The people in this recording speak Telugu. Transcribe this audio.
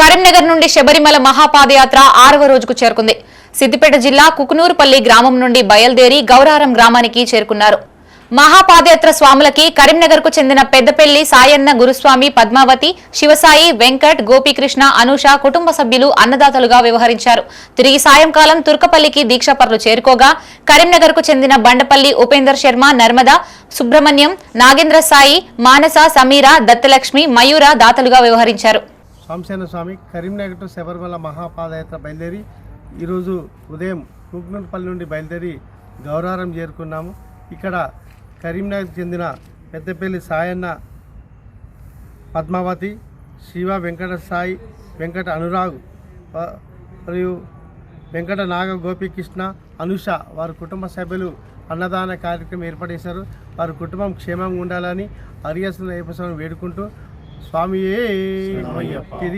కరీంనగర్ నుండి శబరిమల మహాపాదయాత్ర ఆరవ రోజుకు చేరుకుంది. సిద్దిపేట జిల్లా కుకునూరుపల్లి గ్రామం నుండి బయలుదేరి గౌరారం గ్రామానికి చేరుకున్నారు. మహాపాదయాత్ర స్వాములకి కరీంనగర్కు చెందిన పెద్దపెల్లి సాయన్న గురుస్వామి పద్మావతి శివసాయి వెంకట్ గోపీకృష్ణ అనూష కుటుంబ సభ్యులు అన్నదాతలుగా వ్యవహరించారు. తిరిగి సాయంకాలం తుర్కపల్లికి దీక్షపరులు చేరుకోగా కరీంనగర్కు చెందిన బండపల్లి ఉపేందర్ శర్మ నర్మద సుబ్రహ్మణ్యం నాగేంద్ర సాయి మానస సమీర దత్తలక్ష్మి మయూర దాతలుగా వ్యవహరించారు. సోమసేన స్వామి కరీంనగర్ టు శబరిమల మహాపాదయాత్ర బయలుదేరి ఈరోజు ఉదయం కుక్నూరుపల్లి నుండి బయలుదేరి గౌరారం చేరుకున్నాము. ఇక్కడ కరీంనగర్ చెందిన పెద్దపల్లి సాయన్న పద్మావతి శివ వెంకట సాయి వెంకట అనురాగ్ మరియు వెంకట నాగ గోపీకృష్ణ అనుష వారి కుటుంబ సభ్యులు అన్నదాన కార్యక్రమం ఏర్పాటు చేశారు. వారి కుటుంబం క్షేమంగా ఉండాలని హరియాసన వేడుకుంటూ స్వామియే తిరిగి